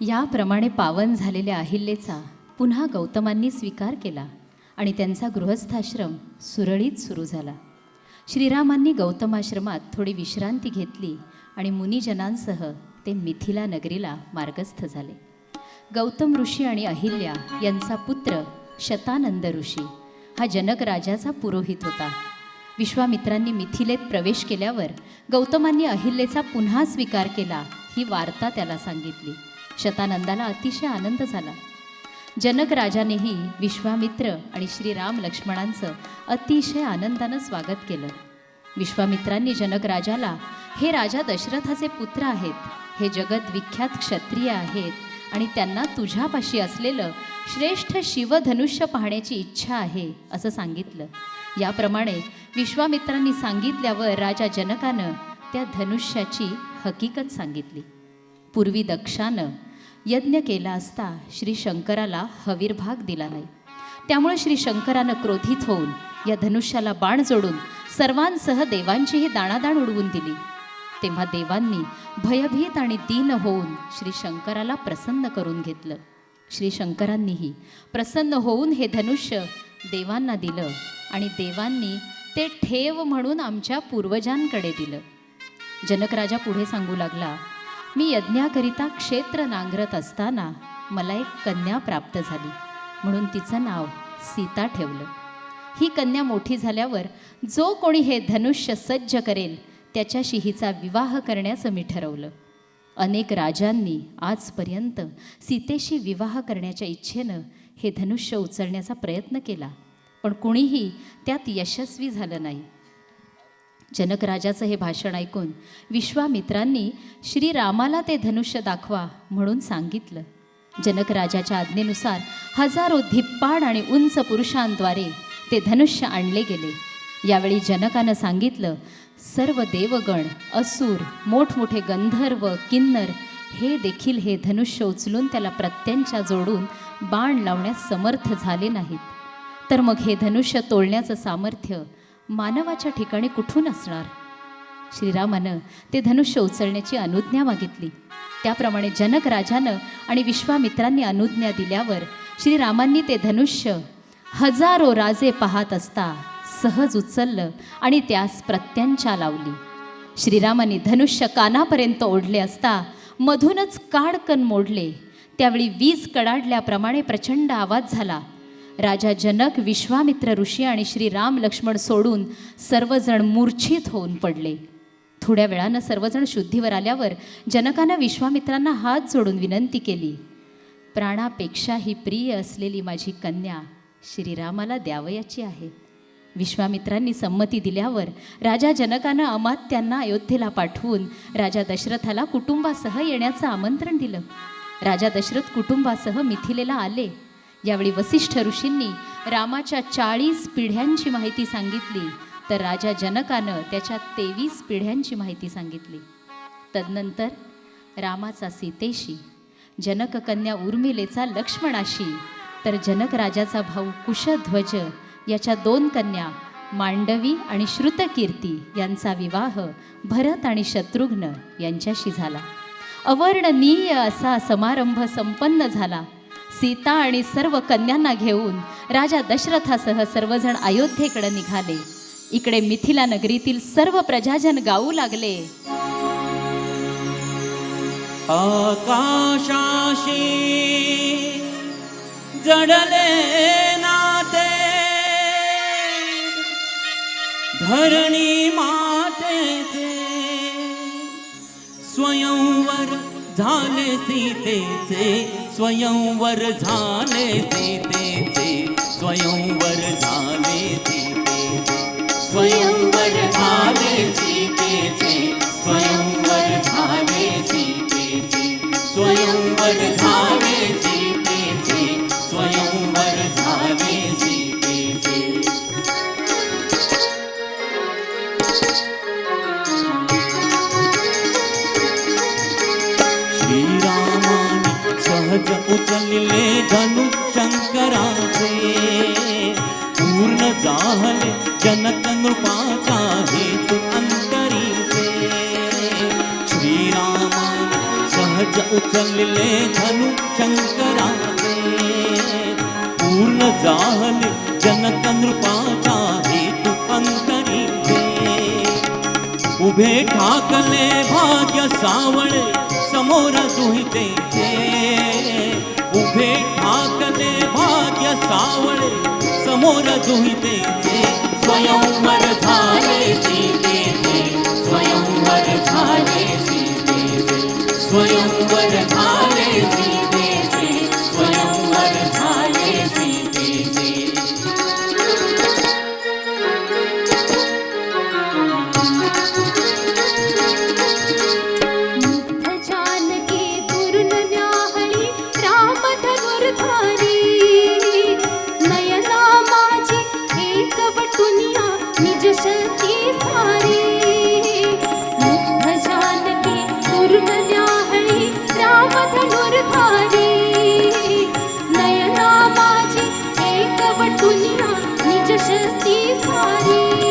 याप्रमाणे पावन झालेल्या अहिल्येचा पुन्हा गौतमांनी स्वीकार केला आणि त्यांचा गृहस्थाश्रम सुरळीत सुरू झाला. श्रीरामांनी गौतमाश्रमात थोडी विश्रांती घेतली आणि मुनिजनांसह ते मिथिला नगरीला मार्गस्थ झाले. गौतम ऋषी आणि अहिल्या यांचा पुत्र शतानंद ऋषी हा जनक राजाचा पुरोहित होता. विश्वामित्रांनी मिथिलेत प्रवेश केल्यावर गौतमांनी अहिल्येचा पुन्हा स्वीकार केला ही वार्ता त्याला सांगितली. शतानंदाला अतिशय आनंद झाला. जनक राजानेही विश्वामित्र आणि श्रीराम लक्ष्मणांचं अतिशय आनंदानं स्वागत केलं. विश्वामित्रांनी जनक राजाला हे राजा दशरथाचे पुत्र आहेत. हे जगत विख्यात क्षत्रिय आहेत आणि त्यांना तुझ्यापाशी असलेलं श्रेष्ठ शिवधनुष्य पाहण्याची इच्छा आहे असं सांगितलं. याप्रमाणे विश्वामित्रांनी सांगितल्यावर राजा जनकानं त्या धनुष्याची हकीकत सांगितली. पूर्वी दक्षानं यज्ञ केला असता श्री शंकराला हवीरभाग दिला नाही. त्यामुळे श्री शंकरानं क्रोधित होऊन या धनुष्याला बाण जोडून सर्वांसह देवांचीही दाणादाण उडवून दिली. तेव्हा देवांनी भयभीत आणि दीन होऊन श्री शंकराला प्रसन्न करून घेतलं. श्री शंकरांनीही प्रसन्न होऊन हे धनुष्य देवांना दिलं आणि देवांनी ते ठेव म्हणून आमच्या पूर्वजांकडे दिलं. जनकराजा पुढे सांगू लागला मी यज्ञाकरिता क्षेत्र नांगरत असताना मला एक कन्या प्राप्त झाली. म्हणून तिचं नाव सीता ठेवलं. ही कन्या मोठी झाल्यावर जो कोणी हे धनुष्य सज्ज करेल त्याच्याशी हिचा विवाह करण्याचं मी ठरवलं. अनेक राजांनी आजपर्यंत सीतेशी विवाह करण्याच्या इच्छेनं हे धनुष्य उचलण्याचा प्रयत्न केला. पण कुणीही त्यात यशस्वी झालं नाही. जनकराजाचं हे भाषण ऐकून विश्वामित्रांनी श्रीरामाला ते धनुष्य दाखवा म्हणून सांगितलं. जनकराजाच्या आज्ञेनुसार हजारो धिप्पाड आणि उंच पुरुषांद्वारे ते धनुष्य आणले गेले. यावेळी जनकानं सांगितलं सर्व देवगण असुर मोठमोठे गंधर्व किन्नर हे देखील हे धनुष्य उचलून त्याला प्रत्यंच्या जोडून बाण लावण्यास समर्थ झाले नाहीत. तर मग हे धनुष्य तोडण्याचं सामर्थ्य मानवाच्या ठिकाणी कुठून असणार? श्रीरामानं ते धनुष्य उचलण्याची अनुज्ञा मागितली. त्याप्रमाणे जनक राजानं आणि विश्वामित्रांनी अनुज्ञा दिल्यावर श्रीरामांनी ते धनुष्य हजारो राजे पाहत असता सहज उचललं आणि त्यास प्रत्यंचा लावली. श्रीरामाने धनुष्य कानापर्यंत ओढले असता मधूनच काडकन मोडले. त्यावेळी वीज कडाडल्याप्रमाणे प्रचंड आवाज झाला. राजा जनक विश्वामित्र ऋषी आणि श्रीराम लक्ष्मण सोडून सर्वजण मूर्छित होऊन पडले. थोड्या वेळानं सर्वजण शुद्धीवर आल्यावर जनकानं विश्वामित्रांना हात जोडून विनंती केली. प्राणापेक्षाही प्रिय असलेली माझी कन्या श्रीरामाला द्यावयाची आहे. विश्वामित्रांनी संमती दिल्यावर राजा जनकानं अमात्यांना अयोध्येला पाठवून राजा दशरथाला कुटुंबासह येण्याचं आमंत्रण दिलं. राजा दशरथ कुटुंबासह मिथिलेला आले. यावेळी वसिष्ठ ऋषींनी रामाच्या चाळीस पिढ्यांची माहिती सांगितली. तर राजा जनकानं त्याच्या तेवीस पिढ्यांची माहिती सांगितली. तदनंतर रामाचा सीतेशी जनककन्या उर्मिलेचा लक्ष्मणाशी तर जनक राजाचा भाऊ कुशध्वज याच्या दोन कन्या मांडवी आणि श्रुतकीर्ती यांचा विवाह भरत आणि शत्रुघ्न यांच्याशी झाला. अवर्णनीय असा समारंभ संपन्न झाला. सीता आणि सर्व कन्यांना घेऊन राजा दशरथासह सर्वजण अयोध्येकडे निघाले. इकडे मिथिला नगरीतील सर्व प्रजाजन गाऊ लागले. आकाशाशी जडले नाते. धरणी मातेचे स्वयंवर झाले सीतेचे. स्वयंवर झाले सीतेचे स्वयंवर झाले सीतेचे स्वयंवर झाले सीतेचे स्वयंवर झाले सीतेचे स्वयंवर झाले उचलले धनु शंकराचे पूर्ण जाहले जनक नृपाचा हेतू अंतरीचे. श्रीरामाने सहज सहज उचलले धनु शंकराचे पूर्ण जाहले जनक नृपाचा हेतू अंतरीचे. उभे ठाकले भाग्य सावळे समोर दुहितेचे. उभे सावळे समोर दुहितेचे स्वयंवर झाले सीतेचे स्वयंवर झाले सीतेचे स्वयंवर झाले सीते नयना माझी एक वटुनिया निज शक्ती सारी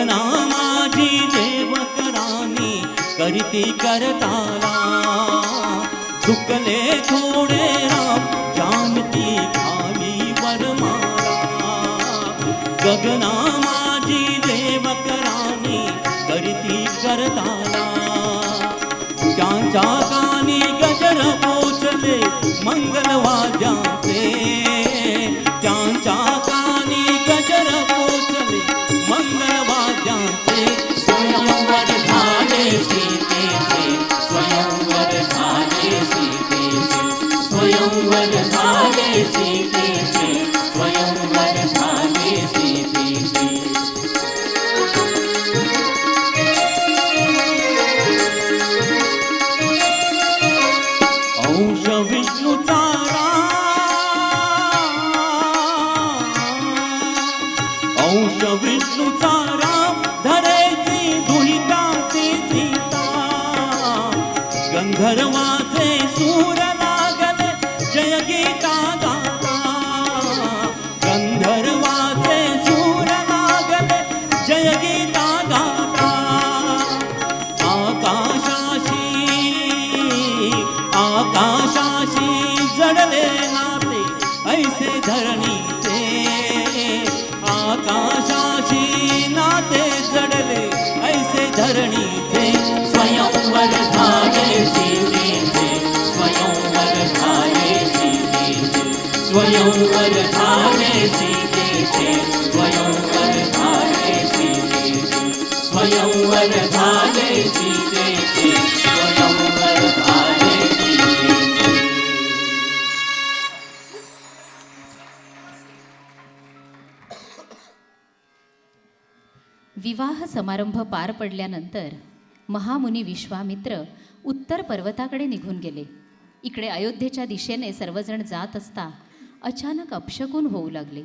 वंदना माझी देवत राणी करीती करताला झुकले थोडे राम जानती खाली वरमाला. गगना माझी देवक राणी करीती करताला त्यांच्या कानी गजर पोचले मंगलवाद्या झाले सीतेचे स्वयंवर सीतेचे स्वयंवर सीतेचे स्वयंवर सीतेचे स्वयंवर सीतेचे विवाह समारंभ पार पडल्यानंतर महामुनी विश्वामित्र उत्तर पर्वताकडे निघून गेले. इकडे अयोध्येच्या दिशेने सर्वजण जात असता अचानक अपशकून होऊ लागले.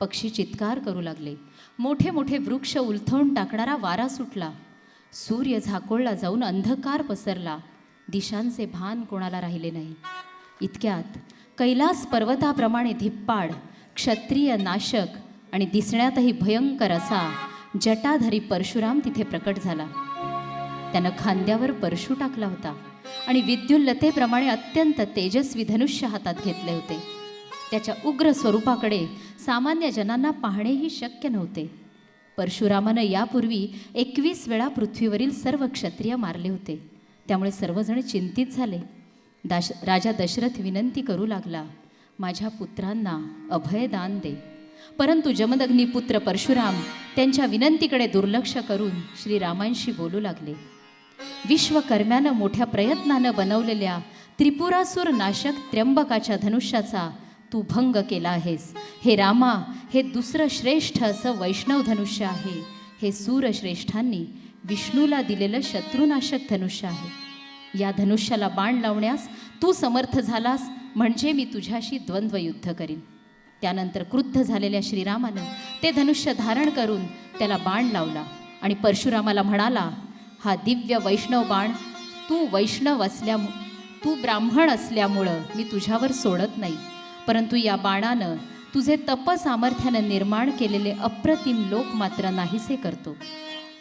पक्षी चित्कार करू लागले. मोठे मोठे वृक्ष उलथवून टाकणारा वारा सुटला. सूर्य झाकोळला जाऊन अंधकार पसरला. दिशांचे भान कोणाला राहिले नाही. इतक्यात कैलास पर्वताप्रमाणे धिप्पाड क्षत्रिय नाशक आणि दिसण्यातही भयंकर असा जटाधारी परशुराम तिथे प्रकट झाला. त्यानं खांद्यावर परशू टाकला होता. आणि विद्युल्लतेप्रमाणे अत्यंत तेजस्वी धनुष्य हातात घेतले होते. त्याच्या उग्र स्वरूपाकडे सामान्य जनांना पाहणेही शक्य नव्हते. परशुरामानं यापूर्वी एकवीस वेळा पृथ्वीवरील सर्व क्षत्रिय मारले होते. त्यामुळे सर्वजण चिंतित झाले. दाश राजा दशरथ विनंती करू लागला माझ्या पुत्रांना अभयदान दे. परंतु जमदग्नी पुत्र परशुराम त्यांच्या विनंतीकडे दुर्लक्ष करून श्रीरामांशी बोलू लागले. विश्वकर्म्यानं मोठ्या प्रयत्नानं बनवलेल्या त्रिपुरासूर नाशक त्र्यंबकाच्या धनुष्याचा तू भंग केला आहेस. हे रामा हे दुसरं श्रेष्ठ असं वैष्णव धनुष्य आहे. हे सूरश्रेष्ठांनी विष्णूला दिलेलं शत्रुनाशक धनुष्य आहे. या धनुष्याला बाण लावण्यास तू समर्थ झालास म्हणजे मी तुझ्याशी द्वंद्वयुद्ध करीन. त्यानंतर क्रुद्ध झालेल्या श्रीरामानं ते धनुष्य धारण करून त्याला बाण लावला आणि परशुरामाला म्हणाला हा दिव्य वैष्णव बाण तू वैष्णव असल्यामु तू ब्राह्मण असल्यामुळं मी तुझ्यावर सोडत नाही. परंतु या बाणानं तुझे तपसामर्थ्यानं निर्माण केलेले अप्रतिम लोक मात्र नाहीसे करतो.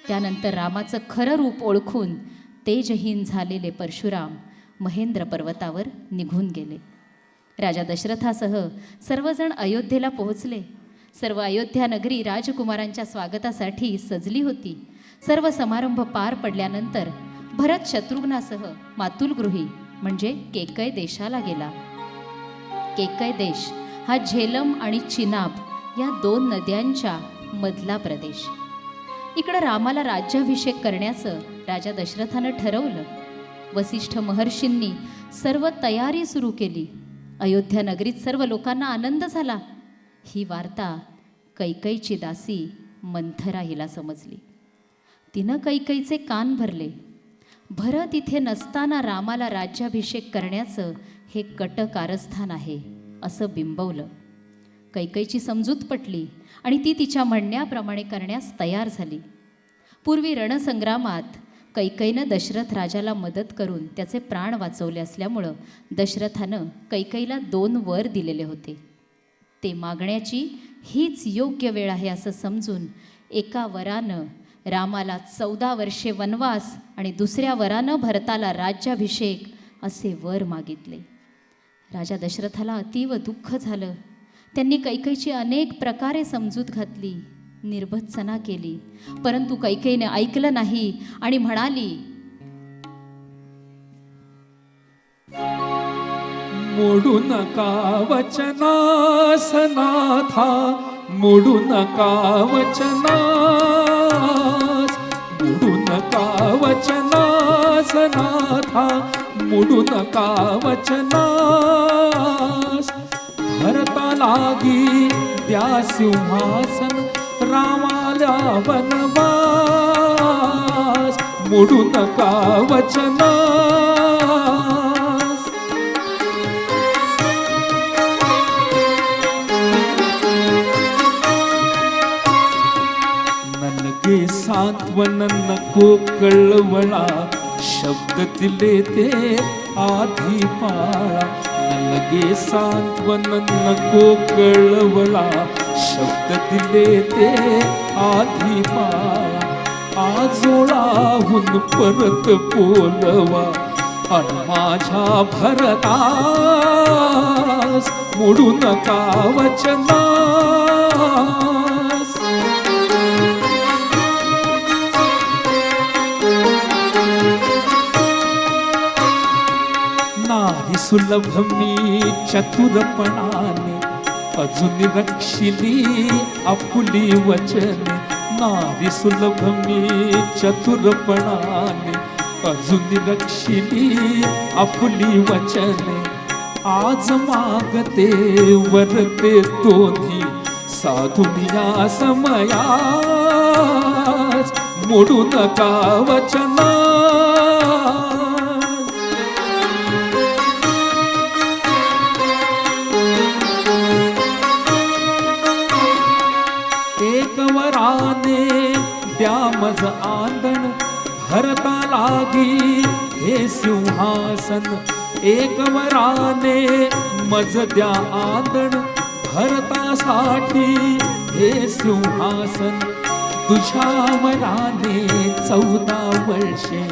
त्यानंतर रामाचं खरं रूप ओळखून तेजहीन झालेले परशुराम महेंद्र पर्वतावर निघून गेले. राजा दशरथासह सर्वजण अयोध्येला पोहोचले. सर्व अयोध्या नगरी राजकुमारांच्या स्वागतासाठी सजली होती. सर्व समारंभ पार पडल्यानंतर भरत शत्रुघ्नासह मातुलगृही म्हणजे केकय देशाला गेला. केकय देश हा झेलम आणि चिनाब या दोन नद्यांच्या मधला प्रदेश. इकडं रामाला राज्याभिषेक करण्याचं राजा दशरथानं ठरवलं. वसिष्ठ महर्षींनी सर्व तयारी सुरू केली. अयोध्या नगरीत सर्व लोकांना आनंद झाला. ही वार्ता कैकईची दासी मंथरा हिला समजली. तिनं कैकईचे कान भरले. भरत इथे नसताना रामाला राज्याभिषेक करण्याचं हे कट कारस्थान आहे असं बिंबवलं. कैकईची समजूत पटली आणि ती तिच्या म्हणण्याप्रमाणे करण्यास तयार झाली. पूर्वी रणसंग्रामात कैकईनं दशरथ राजाला मदत करून त्याचे प्राण वाचवले असल्यामुळं दशरथानं कैकईला दोन वर दिलेले होते. ते मागण्याची हीच योग्य वेळ आहे असं समजून एका वरानं रामाला चौदा वर्षे वनवास आणि दुसऱ्या वरानं भरताला राज्याभिषेक असे वर मागितले. राजा दशरथाला अतीव दुःख झालं. त्यांनी कैकईची अनेक प्रकारे समजूत घातली निर्भत्सना केली. परंतु कैकेयीने ऐकलं नाही आणि म्हणाली मोडू नका वचनासनाथा मोडू नका वचना मोडू नका वचनासनाथा मोडू नका वचनास भरता लागी द्या सिंहासन रामाला वनवास. मोडू नका वचनास नको कळवळा शब्द दिले ते आधी पाळा. लगे सांत्वन नको कळवळा शब्द दिले ते आधी पाळा. आजोळाहून परत बोलवा आणि माझ्या भरता मोडू नका वचना. सुलभ मी चतुरपणाने अजून रक्षिली आपुली वचने. नारी सुलभ मी चतुरपणाने अजून रक्षिली आपुली वचने. आज मागते वरते दोन्ही साधुनिया समया मोडू नका वचना? मज आंदण भरता लागी हे सिंहासन. एक वराने मज द्या आंदण भरतासाठी हे सिंहासन. तुझ्या वराने चौदा वर्षे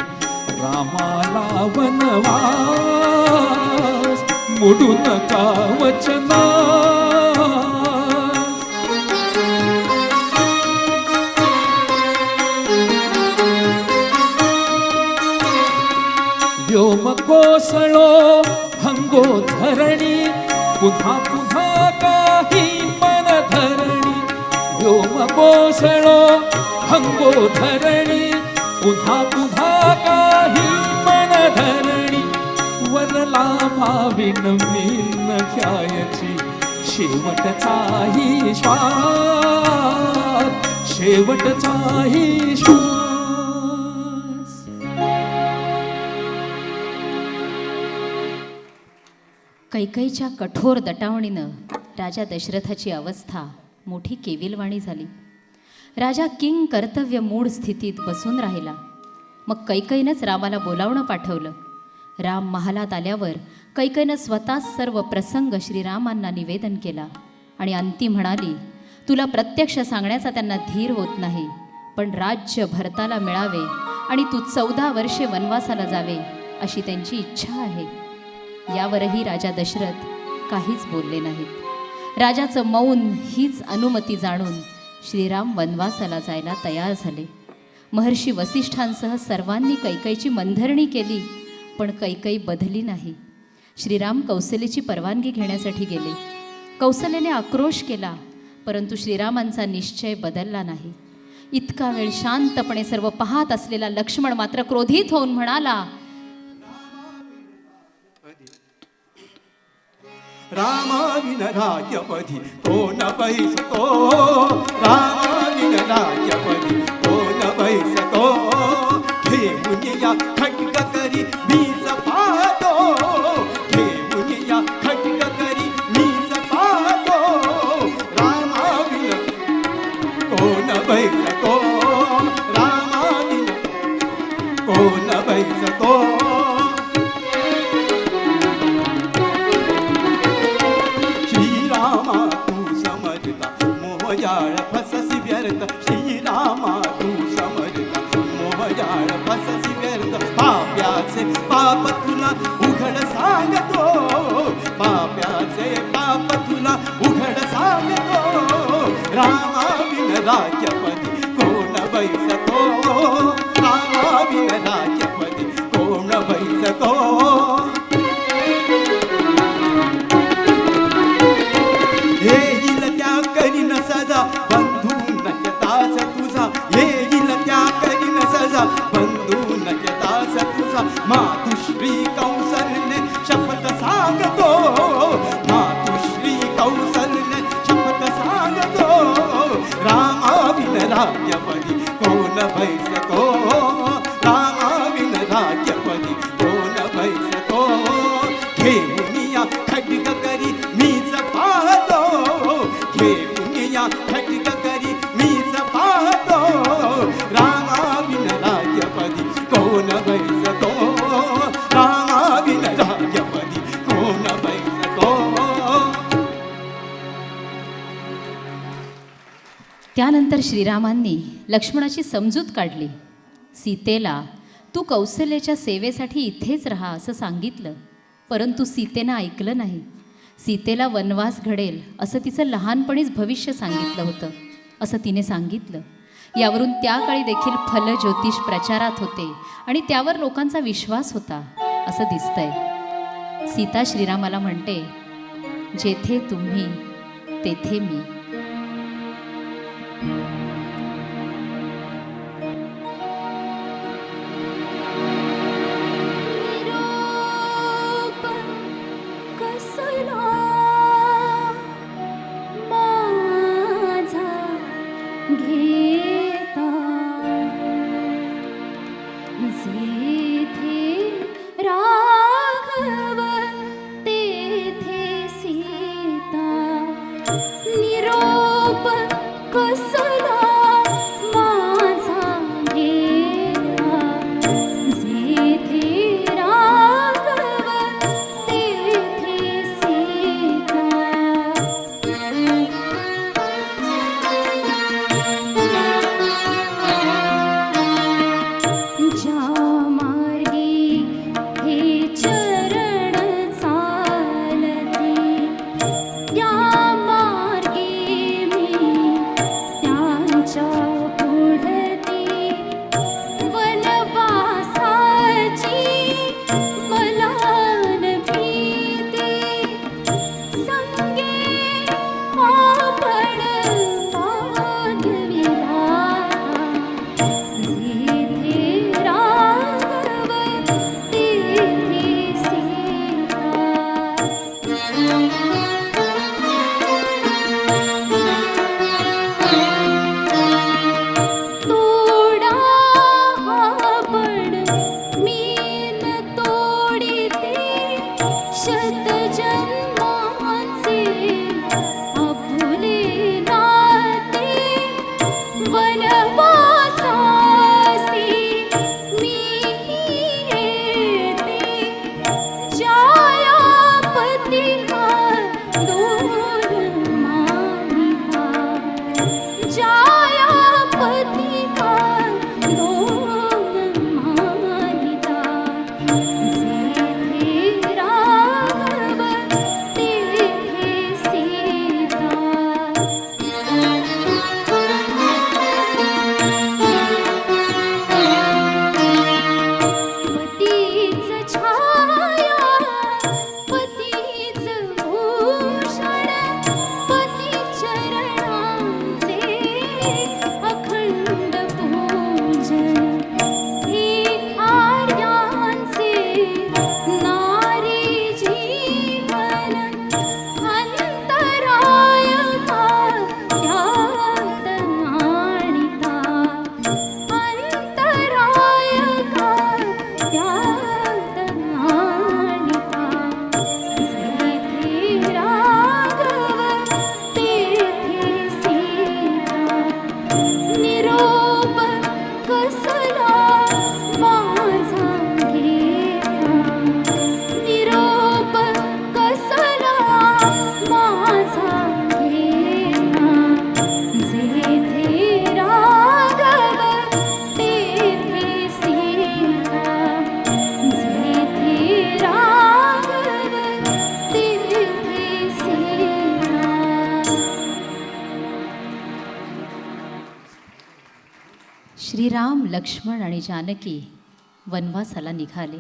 रामाला वनवास मोडू नका वचना? व्योम कोसळो भंगो धरणी पुन्हा पुन्हा काही मन धरणी. व्योम कोसळो भंगो धरणी पुन्हा पुन्हा काही मन धरणी. वरला भाविन मीन ख्यायची शेवटचाही श्वास शेवटचाही श्वास. कैकईच्या कठोर दटावणीनं राजा दशरथाची अवस्था मोठी केविलवाणी झाली. राजा किंग कर्तव्य मूळ स्थितीत बसून राहिला. मग कैकईनंच रामाला बोलावणं पाठवलं. राम महालात आल्यावर कैकईनं स्वतःच सर्व प्रसंग श्रीरामांना निवेदन केला आणि अंती म्हणाली तुला प्रत्यक्ष सांगण्याचा त्यांना धीर होत नाही पण राज्य भरताला मिळावे आणि तू चौदा वर्षे वनवासाला जावे अशी त्यांची इच्छा आहे. यावरही राजा दशरथ काहीच बोलले नाहीत. राजाचं मौन हीच अनुमती जाणून श्रीराम वनवासाला जायला तयार झाले. महर्षी वसिष्ठांसह सर्वांनी कैकईची मंधरणी केली पण कैकई बदली नाही. श्रीराम कौशलेची परवानगी घेण्यासाठी गेले. कौशल्याने आक्रोश केला परंतु श्रीरामांचा निश्चय बदलला नाही. इतका वेळ शांतपणे सर्व पाहत असलेला लक्ष्मण मात्र क्रोधित होऊन म्हणाला रामाविन राज्यपदी कोण बैसतो रामाविन राज्यपदी कोण सांगतो रामाविन राज्यपदी कोण बैसतो कोण बैसतो रामाविन राज्यपदी कोण बैसतो त्यानंतर श्रीरामांनी लक्ष्मणाची समजूत काढली. सीतेला तू कौशल्याच्या सेवेसाठी इथेच राहा असं सांगितलं. परंतु सीतेनं ऐकलं नाही. सीतेला वनवास घडेल असं तिचं लहानपणीच भविष्य सांगितलं होतं असं तिने सांगितलं. यावरून त्या काळी देखील फल ज्योतिष प्रचारात होते आणि त्यावर लोकांचा विश्वास होता असं दिसतंय. सीता श्रीरामाला म्हणते जेथे तुम्ही तेथे मी. आणि जानकी वनवासाला निघाले.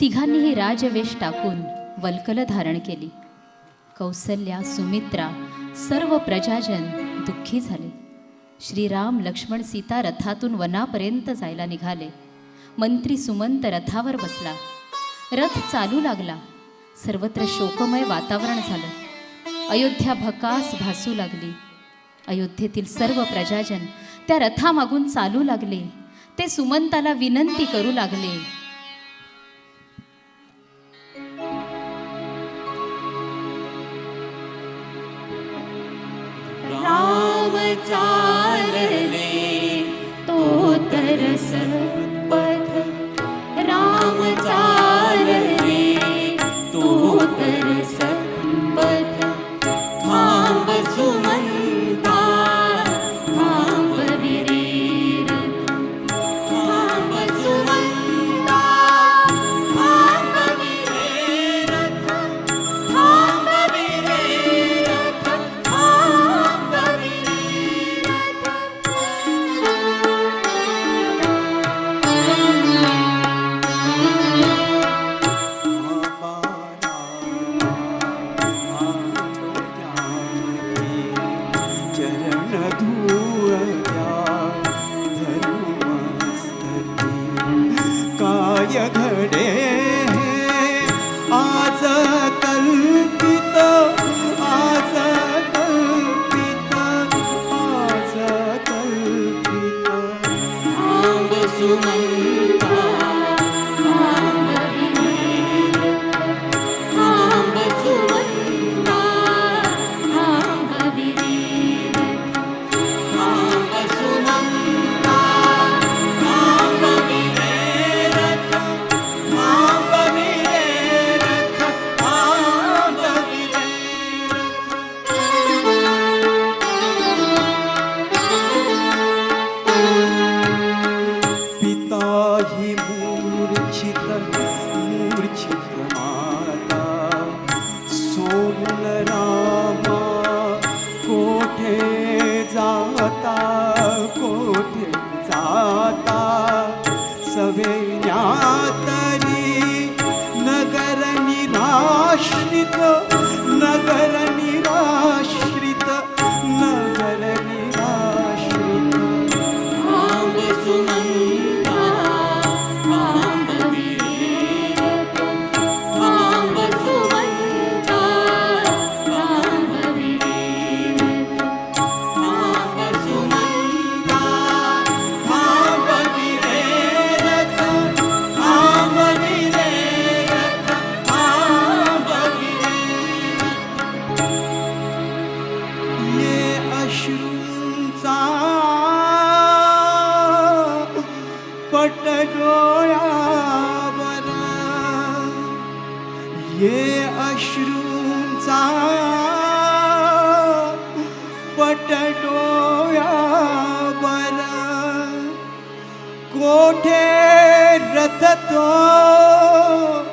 तिघांनीही राजवेश टाकून वल्कल धारण केली. कौसल्या सुमित्रा सर्व प्रजाजन दुःखी झाले. श्रीराम लक्ष्मण सीता रथातून वनापर्यंत जायला निघाले. मंत्री सुमंत रथावर बसला. रथ चालू लागला. सर्वत्र शोकमय वातावरण झालं. अयोध्या भकास भासू लागली. अयोध्येतील सर्व प्रजाजन त्या रथामागून चालू लागले. ते सुमंताला विनंती करू लागले. राम कोठे रथ तो